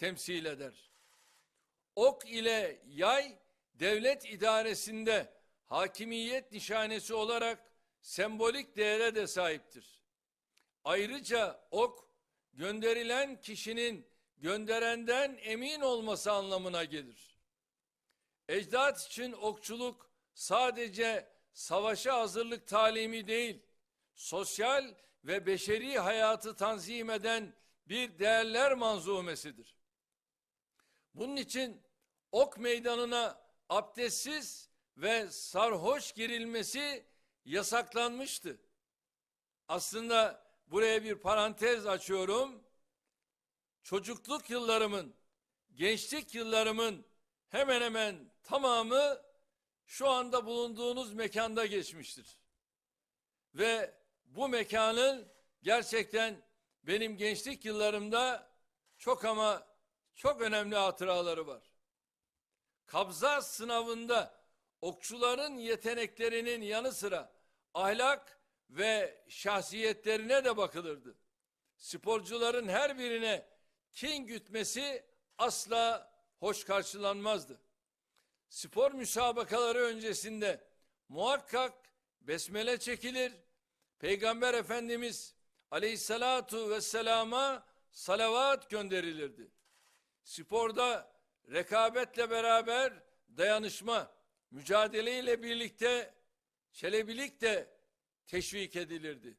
temsil eder. Ok ile yay devlet idaresinde hakimiyet nişanesi olarak sembolik değere de sahiptir. Ayrıca ok gönderilen kişinin gönderenden emin olması anlamına gelir. Ecdat için okçuluk sadece savaşa hazırlık talimi değil, sosyal ve beşeri hayatı tanzim eden bir değerler manzumesidir. Bunun için ok meydanına abdestsiz ve sarhoş girilmesi yasaklanmıştı. Aslında buraya bir parantez açıyorum. Çocukluk yıllarımın, gençlik yıllarımın hemen hemen tamamı şu anda bulunduğunuz mekanda geçmiştir. Ve bu mekanın gerçekten benim gençlik yıllarımda çok ama çok önemli hatıraları var. Kabza sınavında okçuların yeteneklerinin yanı sıra ahlak ve şahsiyetlerine de bakılırdı. Sporcuların her birine kin gütmesi asla hoş karşılanmazdı. Spor müsabakaları öncesinde muhakkak besmele çekilir. Peygamber Efendimiz aleyhissalatu vesselama salavat gönderilirdi. Sporda rekabetle beraber dayanışma, mücadeleyle birlikte çelebilik de teşvik edilirdi.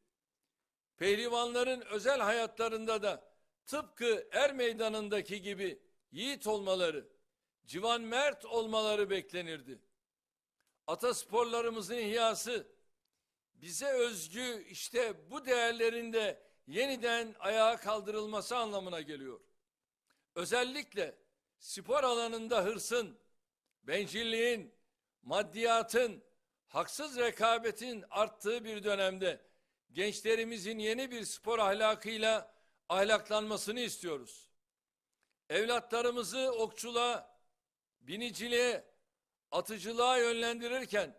Pehlivanların özel hayatlarında da tıpkı er meydanındaki gibi yiğit olmaları, civan mert olmaları beklenirdi. Atasporlarımızın ihyası bize özgü işte bu değerlerin de yeniden ayağa kaldırılması anlamına geliyor. Özellikle spor alanında hırsın, bencilliğin, maddiyatın, haksız rekabetin arttığı bir dönemde gençlerimizin yeni bir spor ahlakıyla ahlaklanmasını istiyoruz. Evlatlarımızı okçuluğa, biniciliğe, atıcılığa yönlendirirken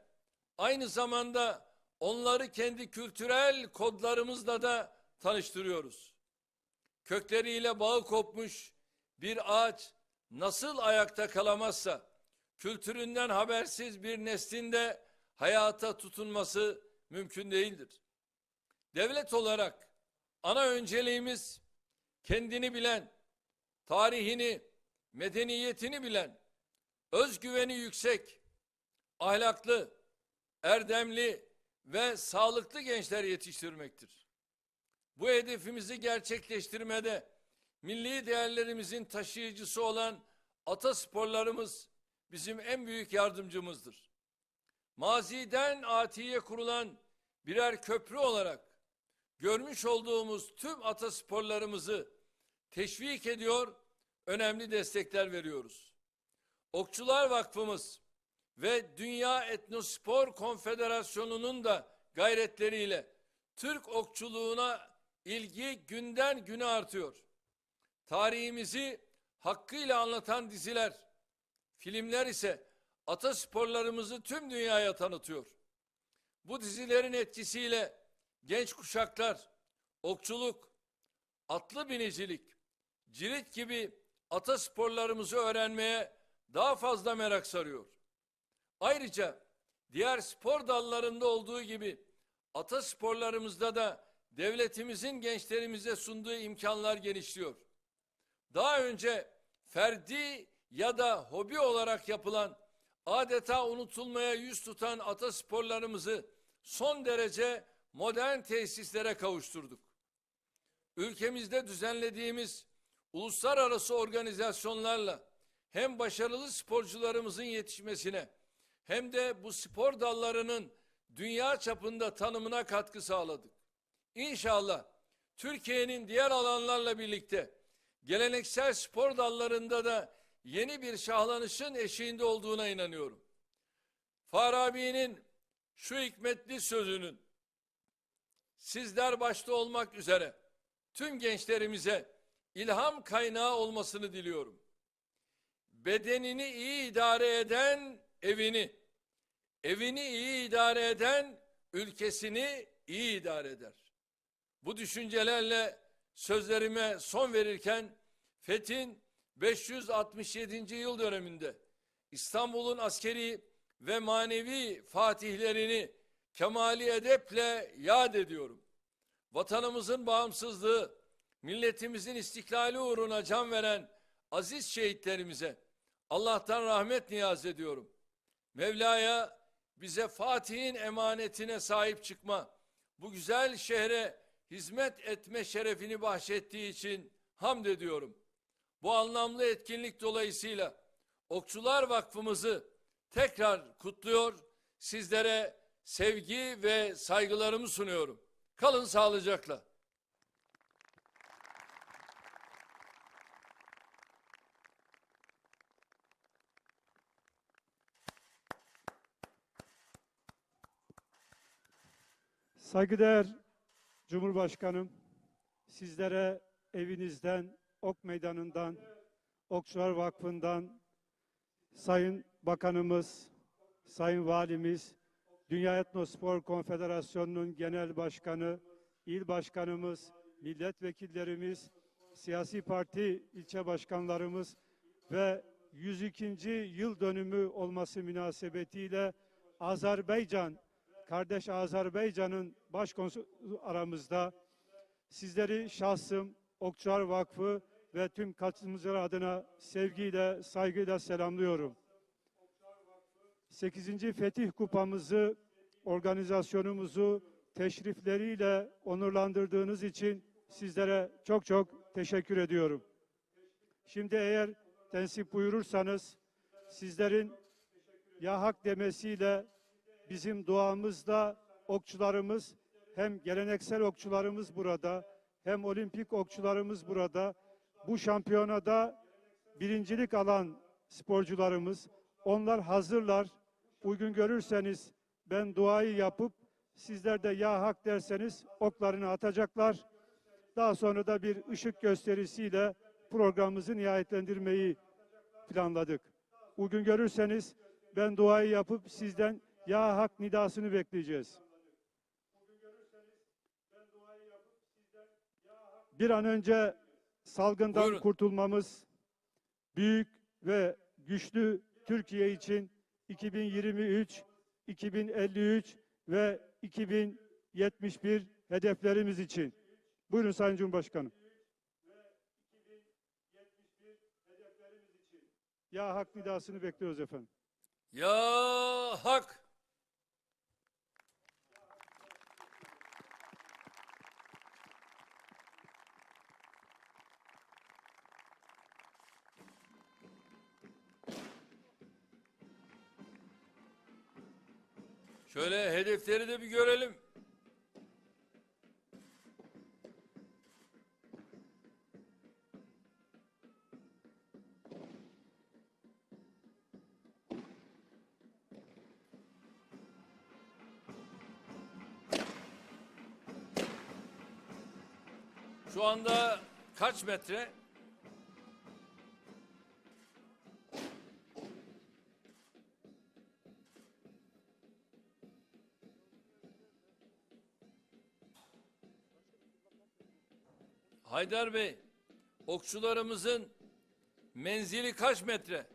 aynı zamanda onları kendi kültürel kodlarımızla da tanıştırıyoruz. Kökleriyle bağı kopmuş bir ağaç nasıl ayakta kalamazsa kültüründen habersiz bir neslin de hayata tutunması mümkün değildir. Devlet olarak ana önceliğimiz kendini bilen, tarihini, medeniyetini bilen, özgüveni yüksek, ahlaklı, erdemli ve sağlıklı gençler yetiştirmektir. Bu hedefimizi gerçekleştirmede milli değerlerimizin taşıyıcısı olan atasporlarımız bizim en büyük yardımcımızdır. Maziden atiye kurulan birer köprü olarak görmüş olduğumuz tüm atasporlarımızı teşvik ediyor, önemli destekler veriyoruz. Okçular Vakfımız ve Dünya Etnospor Konfederasyonu'nun da gayretleriyle Türk okçuluğuna ilgi günden güne artıyor. Tarihimizi hakkıyla anlatan diziler, filmler ise atasporlarımızı tüm dünyaya tanıtıyor. Bu dizilerin etkisiyle genç kuşaklar okçuluk, atlı binicilik, cirit gibi atasporlarımızı öğrenmeye daha fazla merak sarıyor. Ayrıca diğer spor dallarında olduğu gibi atasporlarımızda da devletimizin gençlerimize sunduğu imkanlar genişliyor. Daha önce ferdi ya da hobi olarak yapılan adeta unutulmaya yüz tutan atasporlarımızı son derece modern tesislere kavuşturduk. Ülkemizde düzenlediğimiz uluslararası organizasyonlarla hem başarılı sporcularımızın yetişmesine hem de bu spor dallarının dünya çapında tanımına katkı sağladık. İnşallah Türkiye'nin diğer alanlarla birlikte geleneksel spor dallarında da yeni bir şahlanışın eşiğinde olduğuna inanıyorum. Farabi'nin şu hikmetli sözünün sizler başta olmak üzere tüm gençlerimize ilham kaynağı olmasını diliyorum. Bedenini iyi idare eden evini, evini iyi idare eden ülkesini iyi idare eder. Bu düşüncelerle sözlerime son verirken Fethin 567. yıl döneminde İstanbul'un askeri ve manevi fatihlerini kemali edeple yad ediyorum. Vatanımızın bağımsızlığı, milletimizin istiklali uğruna can veren aziz şehitlerimize Allah'tan rahmet niyaz ediyorum. Mevla'ya bize Fatih'in emanetine sahip çıkma, bu güzel şehre hizmet etme şerefini bahşettiği için hamd ediyorum. Bu anlamlı etkinlik dolayısıyla Okçular Vakfımızı tekrar kutluyor, sizlere sevgi ve saygılarımı sunuyorum. Kalın sağlıcakla. Saygıdeğer Cumhurbaşkanım, sizlere evinizden, Ok Meydanı'ndan, Okçular Vakfı'ndan, Sayın Bakanımız, Sayın Valimiz, Dünya Etnospor Konfederasyonu'nun Genel Başkanı, İl Başkanımız, milletvekillerimiz, siyasi parti ilçe başkanlarımız ve 102. yıl dönümü olması münasebetiyle Azerbaycan kardeş Azerbaycan'ın başkonsolu aramızda sizleri şahsım, Okçular Vakfı ve tüm katılımcılar adına sevgiyle, saygıyla selamlıyorum. 8. Fetih Kupamızı, organizasyonumuzu teşrifleriyle onurlandırdığınız için sizlere çok çok teşekkür ediyorum. Şimdi eğer tensip buyurursanız sizlerin ya hak demesiyle bizim duamızda okçularımız hem geleneksel okçularımız burada hem olimpik okçularımız burada bu şampiyonada birincilik alan sporcularımız onlar hazırlar uygun görürseniz ben duayı yapıp sizler de ya hak derseniz oklarını atacaklar. Daha sonra da bir ışık gösterisiyle programımızı nihayetlendirmeyi planladık. Uygun görürseniz ben duayı yapıp sizden ya hak nidasını bekleyeceğiz. Bir an önce salgından Buyurun. kurtulmamız büyük ve güçlü Türkiye için 2023, 2053 ve 2071 hedeflerimiz için. Buyurun Sayın Cumhurbaşkanım. Ya hak nidasını bekliyoruz efendim. Ya hak! Şöyle hedefleri de bir görelim. Şu anda kaç metre? Haydar Bey, okçularımızın menzili kaç metre?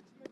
What?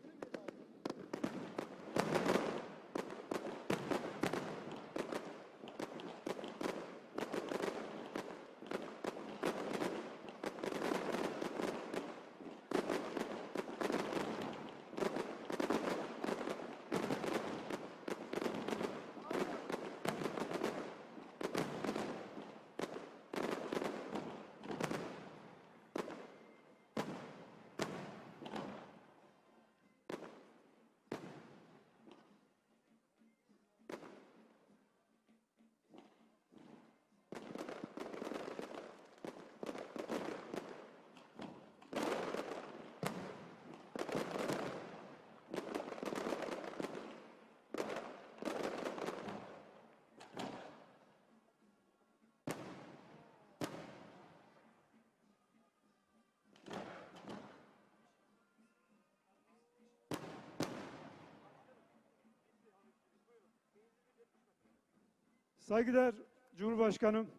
Saygıdeğer Cumhurbaşkanım,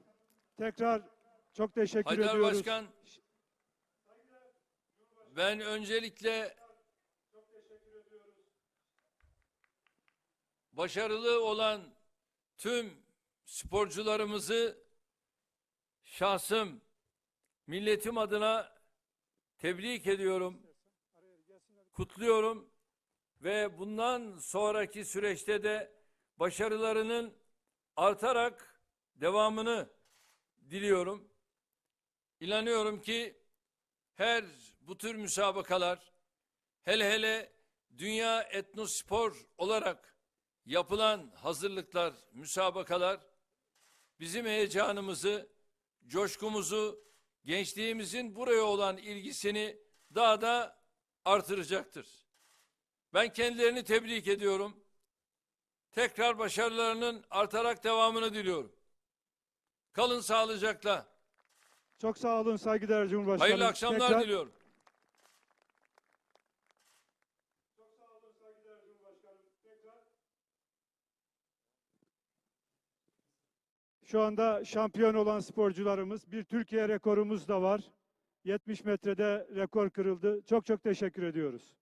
tekrar çok teşekkür Haydar ediyoruz. Başkan, ben öncelikle başarılı olan tüm sporcularımızı şahsım, milletim adına tebrik ediyorum, kutluyorum ve bundan sonraki süreçte de başarılarının artarak devamını diliyorum. İnanıyorum ki her bu tür müsabakalar hele hele dünya etnospor olarak yapılan hazırlıklar, müsabakalar bizim heyecanımızı, coşkumuzu, gençliğimizin buraya olan ilgisini daha da artıracaktır. Ben kendilerini tebrik ediyorum. Tekrar başarılarının artarak devamını diliyorum. Kalın sağlıcakla. Çok sağ olun saygıdeğer Cumhurbaşkanım. Hayırlı akşamlar Tekrar- diliyorum. Şu anda şampiyon olan sporcularımız, bir Türkiye rekorumuz da var. 70 metrede rekor kırıldı. Çok çok teşekkür ediyoruz.